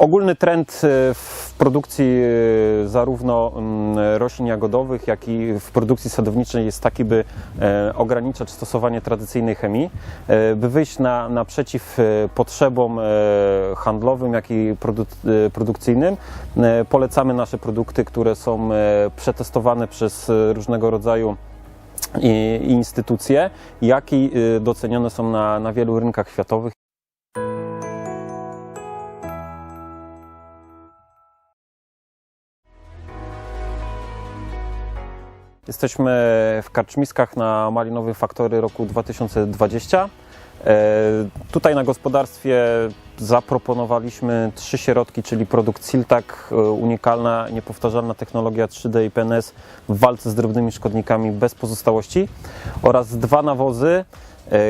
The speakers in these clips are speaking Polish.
Ogólny trend e, w produkcji e, zarówno mm, roślin jagodowych, jak i w produkcji sadowniczej jest taki, by e, ograniczać stosowanie tradycyjnej chemii, by wyjść na, naprzeciw potrzebom handlowym, jak i produ- produkcyjnym. Polecamy nasze produkty, które są przetestowane przez różnego rodzaju instytucje, jak i docenione są na, na wielu rynkach światowych. Jesteśmy w Karczmiskach na Malinowym Faktory roku 2020. E, Tutaj na gospodarstwie zaproponowaliśmy trzy środki, czyli produkt Siltak, e, unikalna, niepowtarzalna technologia 3D i PNS w walce z drobnymi szkodnikami bez pozostałości oraz dwa nawozy,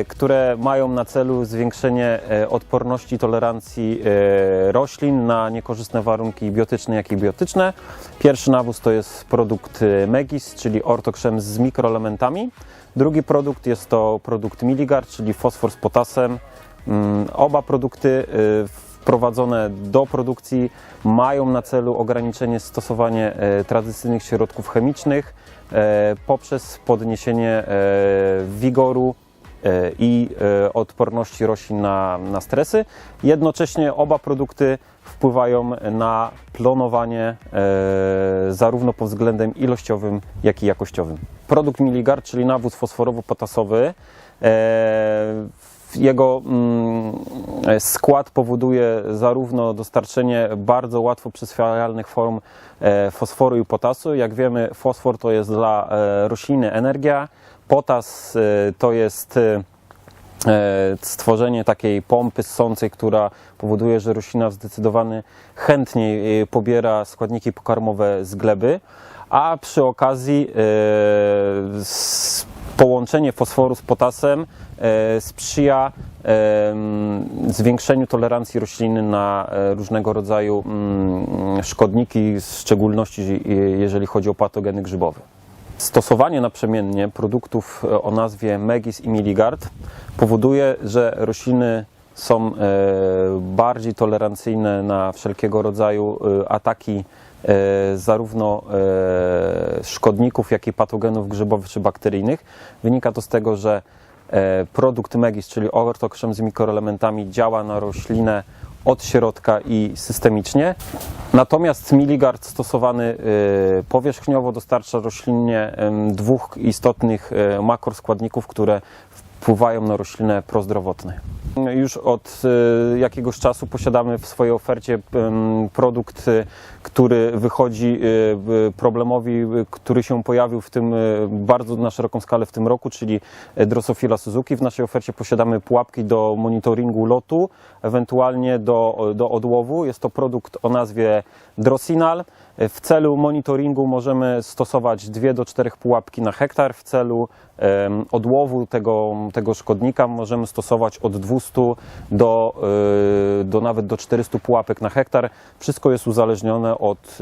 które mają na celu zwiększenie e, odporności i tolerancji e, roślin na niekorzystne warunki biotyczne, jak i biotyczne. Pierwszy nawóz to jest produkt e, Megis, czyli ortokrzem z mikroelementami. Drugi produkt jest to produkt Miligard, czyli fosfor z potasem. Mm, Oba produkty wprowadzone do produkcji mają na celu ograniczenie stosowania e, tradycyjnych środków chemicznych e, poprzez podniesienie e, wigoru e, i e, odporności roślin na, na stresy. Jednocześnie oba produkty wpływają na plonowanie e, zarówno pod względem ilościowym, jak i jakościowym. Produkt Miligard, czyli nawóz fosforowo-potasowy, e, jego mm, skład powoduje zarówno dostarczenie bardzo łatwo przyswajalnych form e, fosforu i potasu. Jak wiemy, fosfor to jest dla e, rośliny energia, potas e, to jest e, e, stworzenie takiej pompy ssącej, która powoduje, że roślina zdecydowanie chętniej e, pobiera składniki pokarmowe z gleby, a przy okazji połączenie fosforu z potasem sprzyja zwiększeniu tolerancji rośliny na różnego rodzaju mm, szkodniki, w szczególności jeżeli chodzi o patogeny grzybowe. Stosowanie naprzemiennie produktów e, o nazwie Megis i Miligard powoduje, że rośliny są e, bardziej tolerancyjne na wszelkiego rodzaju e, ataki zarówno szkodników, jak i patogenów grzybowych czy bakteryjnych. Wynika to z tego, że produkt Megis, czyli ortokrzem z mikroelementami, działa na roślinę od środka i systemicznie. Natomiast Miligard stosowany y, powierzchniowo dostarcza roślinie dwóch istotnych e, makroskładników, które wpływają na roślinę prozdrowotne. Już od y, jakiegoś czasu posiadamy w swojej ofercie produkt, y, który wychodzi y, problemowi, który się pojawił w tym bardzo na szeroką skalę w tym roku, czyli Drosophila Suzuki. W naszej ofercie posiadamy pułapki do monitoringu lotu, ewentualnie do, do odłowu. Jest to produkt o nazwie Drosinal. W celu monitoringu możemy stosować 2 do 4 pułapki na hektar. W celu odłowu tego, tego szkodnika możemy stosować od 200 do, y, do nawet do 400 pułapek na hektar. Wszystko jest uzależnione od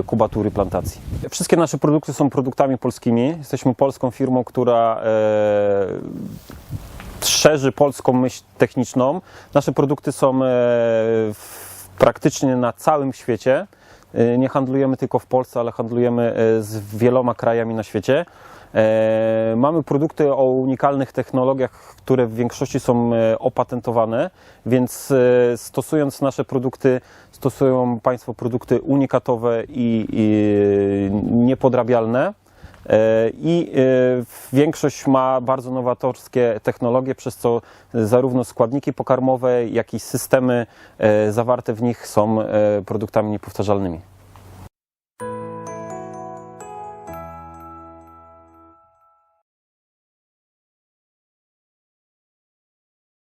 y, kubatury plantacji. Wszystkie nasze produkty są produktami polskimi. Jesteśmy polską firmą, która e, szerzy polską myśl techniczną. Nasze produkty są praktycznie na całym świecie. Nie handlujemy tylko w Polsce, ale handlujemy z wieloma krajami na świecie. E, Mamy produkty o unikalnych technologiach, które w większości są e, opatentowane, więc e, stosując nasze produkty, stosują Państwo produkty unikatowe i, i niepodrabialne. I większość ma bardzo nowatorskie technologie, przez co zarówno składniki pokarmowe, jak i systemy zawarte w nich są produktami niepowtarzalnymi.